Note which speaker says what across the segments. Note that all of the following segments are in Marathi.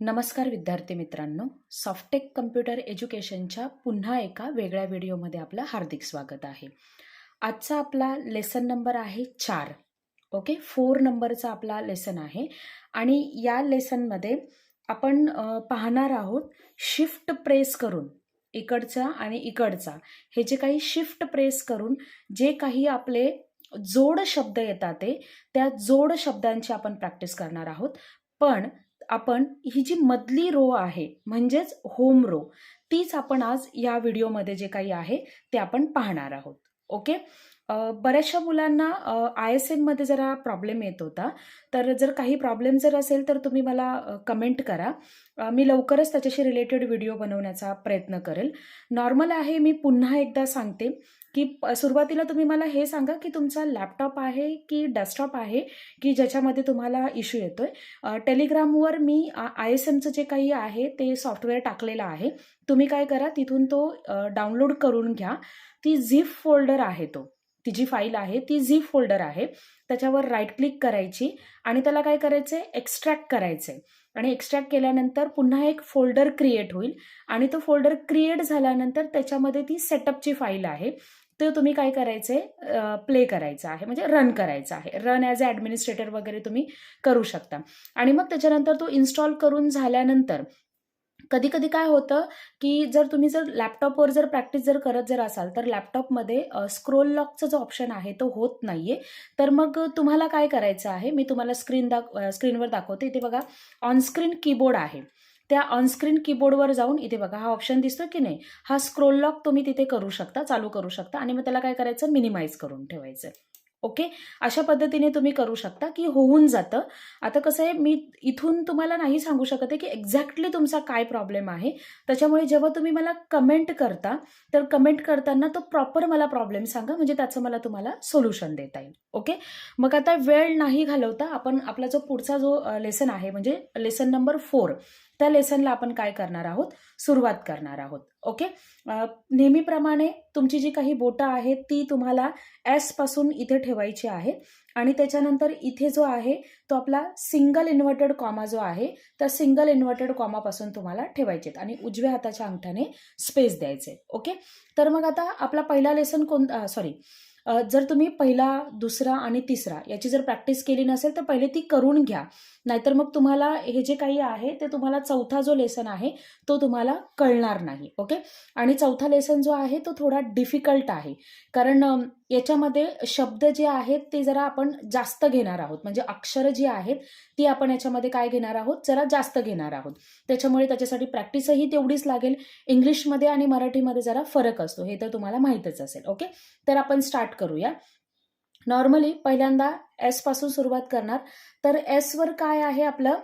Speaker 1: नमस्कार विद्यार्थी मित्रांनो सॉफ्टेक कम्प्युटर एज्युकेशनच्या पुन्हा एका वेगळ्या व्हिडिओमध्ये आपलं हार्दिक स्वागत आहे. आजचा आपला लेसन नंबर आहे चार. ओके? फोर नंबरचा आपला लेसन आहे आणि या लेसनमध्ये आपण पाहणार आहोत शिफ्ट प्रेस करून इकडचा आणि इकडचा. हे जे काही शिफ्ट प्रेस करून जे काही आपले जोड शब्द येतात ते त्या जोड शब्दांची आपण प्रॅक्टिस करणार आहोत. पण आपण ही जी मधली रो आहे म्हणजेच होम रो तीच आपण आज या व्हिडिओमध्ये जे काही आहे ते आपण पाहणार आहोत. ओके बऱ्याचशा मुलांना आय एस एममध्ये जरा प्रॉब्लेम येत होता. तर जर काही प्रॉब्लेम जर असेल तर तुम्ही मला कमेंट करा. मी लवकरच त्याच्याशी रिलेटेड व्हिडिओ बनवण्याचा प्रयत्न करेल. नॉर्मल आहे मी पुन्हा एकदा सांगते की सुरुवातीला तुम्ही मला हे सांगा की तुमचा लॅपटॉप आहे की डेस्कटॉप आहे की ज्याच्यामध्ये तुम्हाला इश्यू येतो आहे टेलिग्रामवर मी आय एस एमचं जे काही आहे ते सॉफ्टवेअर टाकलेलं आहे. तुम्ही काय करा तिथून तो डाउनलोड करून घ्या. ती झिप फोल्डर आहे तो. ती जी फाईल आहे ती झी फोल्डर आहे. त्याच्यावर राईट क्लिक करायची आणि त्याला काय करायचं आहे एक्स्ट्रॅक्ट करायचं आहे आणि एक्स्ट्रॅक्ट केल्यानंतर पुन्हा एक फोल्डर क्रिएट होईल. आणि तो फोल्डर क्रिएट झाल्यानंतर त्याच्यामध्ये ती सेटअपची फाईल आहे. ते तुम्ही काय करायचं आहे प्ले करायचं आहे. म्हणजे रन करायचं आहे. रन ॲज अ ॲडमिनिस्ट्रेटर वगैरे तुम्ही करू शकता. आणि मग त्याच्यानंतर तो इन्स्टॉल करून झाल्यानंतर कधी कधी काय होतं की जर तुम्ही जर लॅपटॉपवर जर प्रॅक्टिस जर करत जर असाल तर लॅपटॉपमध्ये स्क्रोल लॉकचा जो ऑप्शन आहे तो होत नाही आहे तर मग तुम्हाला काय करायचं आहे मी तुम्हाला स्क्रीन दाख स्क्रीनवर दाखवते. इथे बघा ऑनस्क्रीन कीबोर्ड आहे. त्या ऑनस्क्रीन कीबोर्डवर जाऊन इथे बघा हा ऑप्शन दिसतो की नाही? हा स्क्रोल लॉक तुम्ही तिथे करू शकता चालू करू शकता. आणि मग त्याला काय करायचं? मिनिमाइज करून ठेवायचं. ओके? अशा पद्धतीने तुम्ही करू शकता की होऊन जातं. आता कसं आहे मी इथून तुम्हाला नाही सांगू शकत आहे की एक्झॅक्टली तुमचा काय प्रॉब्लेम आहे. त्याच्यामुळे जेव्हा तुम्ही मला कमेंट करता तर कमेंट करताना तो प्रॉपर मला प्रॉब्लेम सांगा म्हणजे त्याचं मला तुम्हाला सोल्युशन देता येईल. ओके? मग आता वेळ नाही घालवता आपण आपला जो पुढचा जो लेसन आहे म्हणजे लेसन नंबर फोर त्या लेसनला आपण काय करणार आहोत? सुरुवात करणार आहोत. ओके नेहमीप्रमाणे तुमची जी काही बोटं आहेत ती तुम्हाला एसपासून इथे ठेवायची आहे आणि त्याच्यानंतर इथे जो आहे तो आपला सिंगल इन्व्हर्टेड कॉमा जो आहे त्या सिंगल इन्व्हर्टेड कॉमापासून तुम्हाला ठेवायचे आहेत आणि उजव्या हाताच्या अंगठ्याने स्पेस द्यायचे ओके तर मग आता आपला पहिला लेसन कोण सॉरी जर तुम्ही पहिला दुसरा आणि तिसरा याची जर प्रॅक्टिस केली नसेल तर पहिले ती करून घ्या. नाहीतर मग तुम्हाला हे जे काही आहे ते तुम्हाला चौथा जो लेसन आहे तो तुम्हाला कळणार नाही ओके आणि चौथा लेसन जो आहे तो थोडा डिफिकल्ट आहे. कारण याच्यामध्ये शब्द जे आहेत ते जरा आपण जास्त घेणार आहोत. म्हणजे अक्षरं जी आहेत ती आपण याच्यामध्ये काय घेणार आहोत? जरा जास्त घेणार आहोत. त्याच्यामुळे त्याच्यासाठी प्रॅक्टिसही तेवढीच लागेल. इंग्लिशमध्ये आणि मराठीमध्ये जरा फरक असतो. हे तर तुम्हाला माहीतच असेल ओके तर आपण स्टार्ट करूया. नॉर्मली पहिल्यांदा एसपासून सुरुवात करणार. तर एसवर काय आहे आपलं?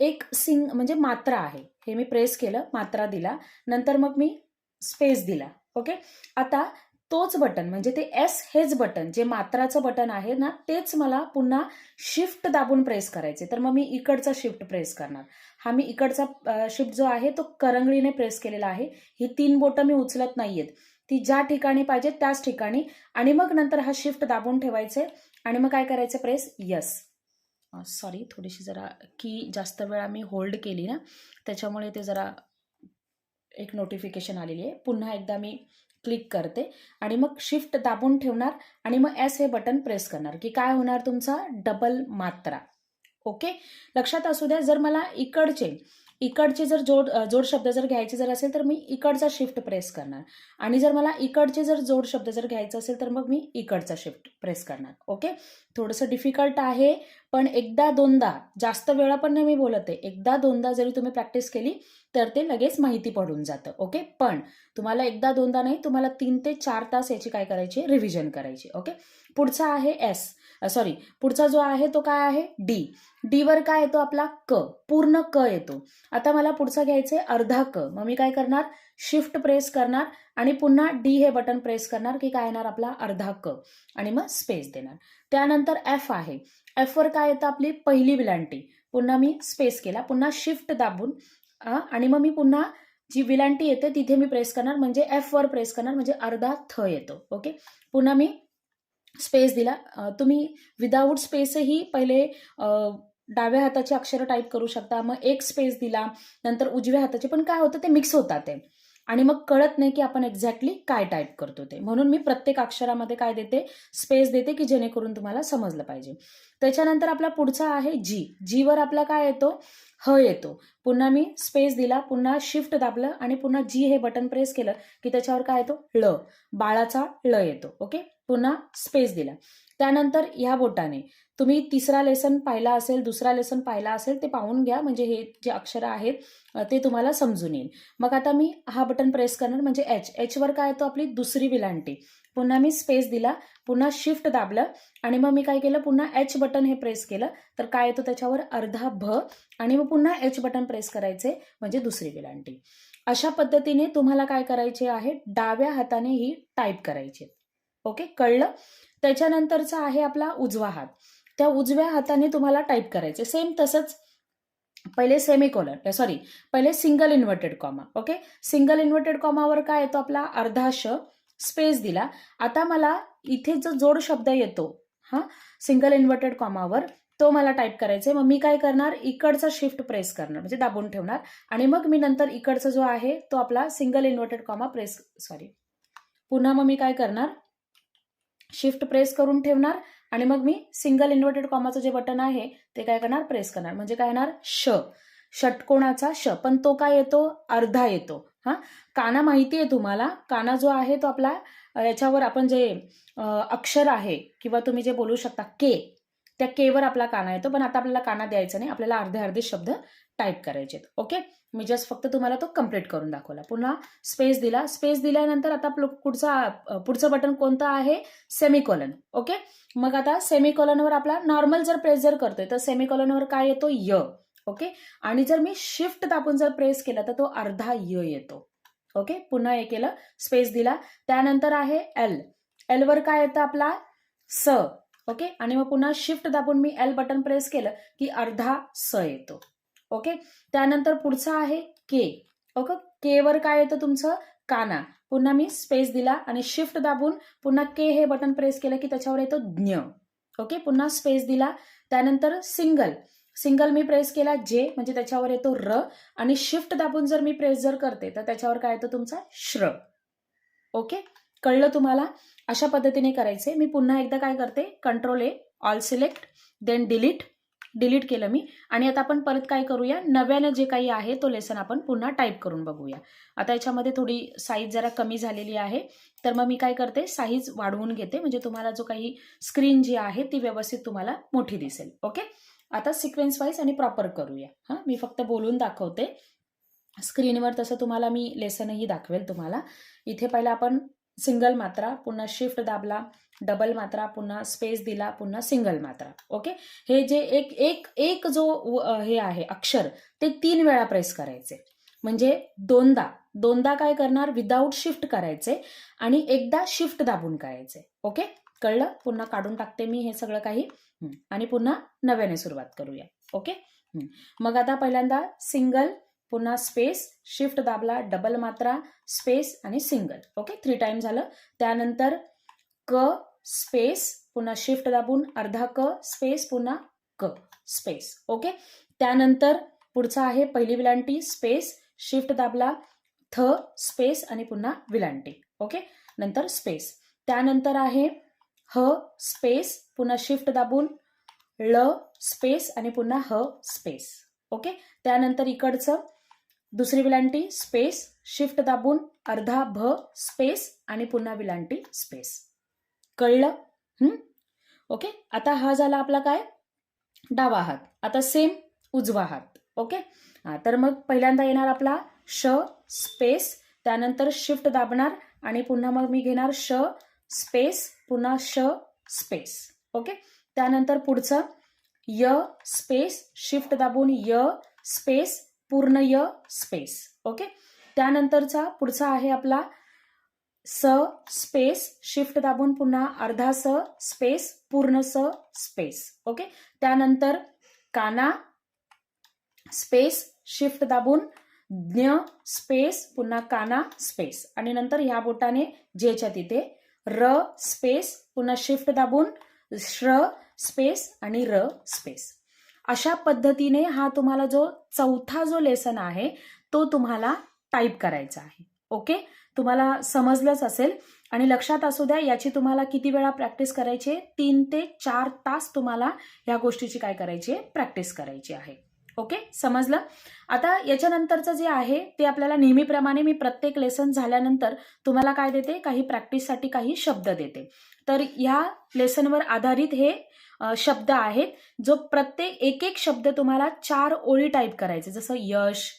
Speaker 1: एक सिंग म्हणजे मात्रा आहे. हे मी प्रेस केलं मात्रा दिला. नंतर मग मी स्पेस दिला. ओके आता तोच बटन म्हणजे ते एस हेच बटन जे मात्राचं बटन आहे ना तेच मला पुन्हा शिफ्ट दाबून प्रेस करायचे. तर मग मी इकडचा शिफ्ट प्रेस करणार. हा मी इकडचा शिफ्ट जो आहे तो करंगळीने प्रेस केलेला आहे. ही तीन बोटं मी उचलत नाहीयेत. ती ज्या ठिकाणी पाहिजे त्याच ठिकाणी. आणि मग नंतर हा शिफ्ट दाबून ठेवायचे. आणि मग काय करायचं? प्रेस यस सॉरी थोडीशी जरा की जास्त वेळा मी होल्ड केली ना त्याच्यामुळे ते जरा एक नोटिफिकेशन आलेली आहे. पुन्हा एकदा मी क्लिक करते. आणि मग शिफ्ट दाबून ठेवणार. आणि मग एस हे बटन प्रेस करणार. की काय होणार तुमचा? डबल मात्रा. ओके लक्षात असू द्या जर मला इकडचे इकडचे जर जोड जोड शब्द जर घ्यायचे जर असेल तर मी इकडचा शिफ्ट प्रेस करणार. आणि जर मला इकडचे जर जोड शब्द जर घ्यायचा असेल तर मग मी इकडचा शिफ्ट प्रेस करणार. ओके थोडंसं डिफिकल्ट आहे पण एकदा दोनदा जास्त वेळा पण नाही मी बोलत आहे. एकदा दोनदा जरी तुम्ही प्रॅक्टिस केली तर ते लगेच माहिती पडून जातं. ओके पण तुम्हाला एकदा दोनदा नाही तुम्हाला तीन ते चार तास याची काय करायची? रिव्हिजन करायची. ओके पुढचा आहे एस सॉरी पुढचा जो आहे तो काय आहे? डी डीवर काय येतो आपला? क. पूर्ण क येतो. आता मला पुढचा घ्यायचा आहे अर्धा क. मग मी काय करणार? शिफ्ट प्रेस करणार आणि पुन्हा डी हे बटन प्रेस करणार की काय येणार? आपला अर्धा क. आणि मग स्पेस देणार. त्यानंतर एफ आहे. एफवर काय येतं आपली? पहिली विलांटी. पुन्हा मी स्पेस केला. पुन्हा शिफ्ट दाबून आणि मग मी पुन्हा जी विलांटी येते तिथे मी प्रेस करणार. म्हणजे एफ वर प्रेस करणार. म्हणजे अर्धा थ येतो. ओके पुन्हा मी स्पेस दिला. तुम्ही विदाऊट स्पेसही पहिले डाव्या हाताची अक्षरं टाईप करू शकता. मग एक स्पेस दिला नंतर उजव्या हाताचे. पण काय होतं ते मिक्स होतात ते. आणि मग कळत नाही की आपण एक्झॅक्टली काय टाईप करतो ते. म्हणून मी प्रत्येक अक्षरामध्ये काय देते? स्पेस देते की जेणेकरून तुम्हाला समजलं पाहिजे. त्याच्यानंतर आपला पुढचा आहे जी जीवर आपला काय येतो? ह येतो. पुन्हा मी स्पेस दिला पुन्हा शिफ्ट दाबलं आणि पुन्हा जी हे बटन प्रेस केलं की त्याच्यावर काय येतो? ळ बाळाचा ळ येतो. ओके पुन्हा स्पेस दिला. त्यानंतर ह्या बोटाने तुम्ही तिसरा लेसन पाहिला असेल दुसरा लेसन पाहिला असेल ते पाहून घ्या. म्हणजे हे जे अक्षरं आहेत ते तुम्हाला समजून येईल. मग आता मी हा बटन प्रेस करणार म्हणजे एच एचवर काय येतो आपली? दुसरी विलांटी. पुन्हा मी स्पेस दिला पुन्हा शिफ्ट दाबलं आणि मग मी काय केलं पुन्हा एच बटन हे प्रेस केलं. तर काय येतो त्याच्यावर? अर्धा भ आणि मग पुन्हा एच बटन प्रेस करायचे म्हणजे दुसरी विलांटी. अशा पद्धतीने तुम्हाला काय करायचे आहे? डाव्या हाताने ही टाईप करायची. ओके? कळलं? त्याच्यानंतरचा आहे आपला उजवा हात. त्या उजव्या हाताने तुम्हाला टाईप करायचे. सेम तसंच पहिले सेमिकोलन सॉरी पहिले single inverted comma okay? Single inverted कॉमावर काय येतो आपला? अर्धा श. स्पेस दिला. आता मला इथे जो जोड शब्द येतो हा सिंगल इन्व्हर्टेड कॉमावर तो मला टाईप करायचा आहे मग मी काय करणार? इकडचा शिफ्ट प्रेस करणार म्हणजे दाबून ठेवणार. आणि मग मी नंतर इकडचा जो आहे तो आपला single inverted comma press sorry पुन्हा मग मी काय करणार? शिफ्ट प्रेस करून ठेवणार. आणि मग मी सिंगल इन्व्हर्टेड कॉमाचं जे बटन आहे ते काय करणार? प्रेस करणार. म्हणजे काय येणार श. षटकोणाचा श. पण तो काय येतो? अर्धा येतो. हां? काना माहिती आहे तुम्हाला? काना जो आहे तो आपला याच्यावर आपण जे अक्षर आहे किंवा तुम्ही जे बोलू शकता के त्या केवर आपला काना येतो. पण आता आपल्याला काना द्यायचा नाही. आपल्याला अर्धे अर्धे शब्द टाईप करायचे ओके मी जस्ट फक्त तुम्हाला तो कंप्लीट करून दाखवला. पुन्हा स्पेस दिला. स्पेस दिल्यानंतर आता आपलं पुढचा पुढचं बटन कोणतं आहे? सेमिकॉलन ओके मग आता सेमिकॉलनवर आपला नॉर्मल जर प्रेस जर करतोय तर सेमिकॉलनवर काय येतो? य. ओके आणि जर मी शिफ्ट दाबून जर प्रेस केला तर तो अर्धा य येतो. ओके पुन्हा हे केलं स्पेस दिला. त्यानंतर आहे एल एलवर काय येतं आपला? स. ओके आणि मग पुन्हा शिफ्ट दाबून मी एल बटन प्रेस केलं की अर्धा स येतो. ओके त्यानंतर पुढचा आहे के ओके के वर काय येतं तुमचं? काना. पुन्हा मी स्पेस दिला आणि शिफ्ट दाबून पुन्हा के हे बटन प्रेस केलं की त्याच्यावर येतो ज्ञ. ओके पुन्हा स्पेस दिला. त्यानंतर सिंगल सिंगल मी प्रेस केला जे म्हणजे त्याच्यावर येतो र आणि शिफ्ट दाबून जर मी प्रेस जर करते तर त्याच्यावर काय येतो तुमचा? श्र. ओके? कळलं तुम्हाला? अशा पद्धतीने करायचे. मी पुन्हा एकदा काय करते? Control A all select then delete delete केलं मी. आणि आता आपण परत काय करूया? नव्यानं जे काही आहे तो लेसन आपण पुन्हा टाईप करून बघूया. आता याच्यामध्ये थोडी साईज जरा कमी झालेली आहे. तर मग मी काय करते? साईज वाढवून घेते. म्हणजे तुम्हाला जो काही स्क्रीन जी आहे ती व्यवस्थित तुम्हाला मोठी दिसेल. ओके? आता सिक्वेन्स वाईज आणि प्रॉपर करूया. हां मी फक्त बोलून दाखवते. स्क्रीनवर तसं तुम्हाला मी लेसनही दाखवेल तुम्हाला. इथे पहिला आपण सिंगल मात्रा पुन्हा शिफ्ट दाबला डबल मात्रा पुन्हा स्पेस दिला पुन्हा सिंगल मात्रा. ओके हे जे एक एक एक जो हे आहे अक्षर ते तीन वेळा प्रेस करायचे. म्हणजे दोनदा. दोनदा काय करणार? विदाऊट शिफ्ट करायचे आणि एकदा शिफ्ट दाबून करायचे. ओके कळलं? पुन्हा काढून टाकते मी हे सगळं काही. आणि पुन्हा नव्याने सुरुवात करूया. ओके? मग आता पहिल्यांदा सिंगल पुन्हा स्पेस शिफ्ट दाबला डबल मात्रा स्पेस आणि सिंगल ओके? थ्री टाइम झालं. त्यानंतर क स्पेस पुन्हा शिफ्ट दाबून अर्धा क स्पेस पुन्हा क स्पेस ओके? त्यानंतर पुढचा आहे पहिली विलांटी स्पेस शिफ्ट दाबला थ स्पेस आणि पुन्हा विलांटी. ओके? नंतर स्पेस त्यानंतर आहे ह स्पेस पुन्हा शिफ्ट दाबून ळ स्पेस आणि पुन्हा ह स्पेस. ओके? त्यानंतर इकडचं दुसरी विलांटी स्पेस शिफ्ट दाबून अर्धा भ स्पेस आणि पुन्हा विलांटी स्पेस. कळलं? ओके? आता हा झाला आपला काय? डावा हात. आता सेम उजवा हात. ओके? हा तर मग पहिल्यांदा येणार आपला श स्पेस त्यानंतर शिफ्ट दाबणार आणि पुन्हा मग मी घेणार श स्पेस पुन्हा श स्पेस. ओके? त्यानंतर पुढचं य स्पेस शिफ्ट दाबून य स्पेस पूर्ण य स्पेस. ओके? त्यानंतरचा पुढचा आहे आपला स स्पेस शिफ्ट दाबून पुन्हा अर्धा स स्पेस पूर्ण स स्पेस. ओके? त्यानंतर काना स्पेस शिफ्ट दाबून ज्ञ स्पेस पुन्हा काना स्पेस. आणि नंतर ह्या बोटाने जेच्या तिथे र स्पेस पुन्हा शिफ्ट दाबून श्र स्पेस आणि र स्पेस. अशा पद्धतीने हा तुम्हाला जो चौथा जो लेसन आहे तो तुम्हाला टाईप करायचा आहे. ओके तुम्हाला समजलंच असेल. आणि लक्षात असू द्या याची तुम्हाला किती वेळा प्रॅक्टिस करायची आहे? तीन ते चार तास तुम्हाला या गोष्टीची काय करायची आहे? प्रॅक्टिस करायची आहे. ओके? समजलं? आता याच्यानंतरचं जे आहे ते आपल्याला नेहमीप्रमाणे मी प्रत्येक लेसन झाल्यानंतर तुम्हाला काय देते? काही प्रॅक्टिससाठी काही शब्द देते. तर ह्या लेसनवर आधारित हे शब्द आहेत जो प्रत्येक एक एक शब्द तुम्हाला चार ओळी टाईप करायचे जसं यश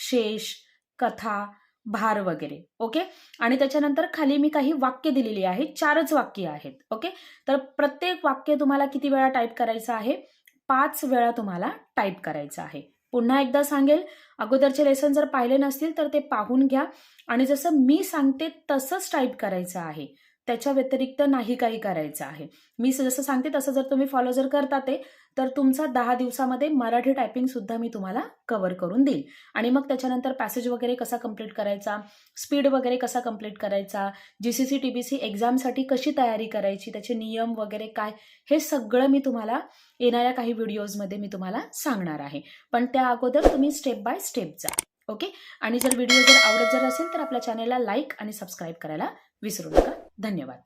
Speaker 1: शेष कथा भार वगैरे. ओके? आणि त्याच्यानंतर खाली मी काही वाक्य दिलेली आहेत चारच वाक्य आहेत. ओके? तर प्रत्येक वाक्य तुम्हाला किती वेळा टाईप करायचं आहे? पाच वेळा तुम्हाला टाईप करायचं आहे. पुन्हा एकदा सांगेल अगोदरचे लेसन जर पाहिले नसतील तर ते पाहून घ्या. आणि जसं मी सांगते तसंच टाईप करायचं आहे. त्याच्या व्यतिरिक्त नाही काही करायचं आहे. मी जसं सांगते तसं जर तुम्ही फॉलो जर करता ते तर तुमचा दहा दिवसामध्ये मराठी टायपिंग सुद्धा मी तुम्हाला कव्हर करून देईल. आणि मग त्याच्यानंतर पॅसेज वगैरे कसा कंप्लीट करायचा? स्पीड वगैरे कसा कंप्लीट करायचा? G C C T B C एक्झामसाठी कशी तयारी करायची? त्याचे नियम वगैरे काय? हे सगळं मी तुम्हाला येणाऱ्या काही व्हिडिओजमध्ये मी तुम्हाला सांगणार आहे. पण त्या अगोदर तुम्ही स्टेप बाय स्टेप जा. ओके आणि जर व्हिडिओ जर आवडत जर असेल तर आपल्या चॅनेलला लाईक आणि सबस्क्राईब करायला विसरू नका. धन्यवाद.